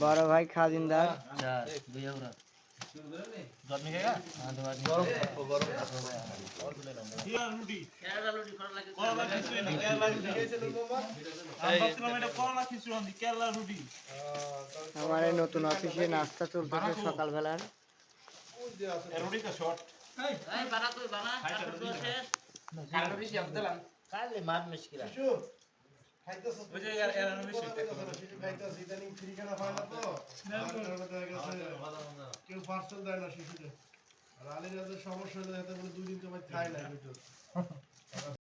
বড় ভাই খাজিনদার আমার নতুন অফিসে নাস্তা চলছে সকালবেলার। কারণ কালে মার মিশকিলা। কেউ পার্সেল দেয় না শিশুদের। আর সমস্যা হলে যাতে বলে দুই দিন তোমার খায় না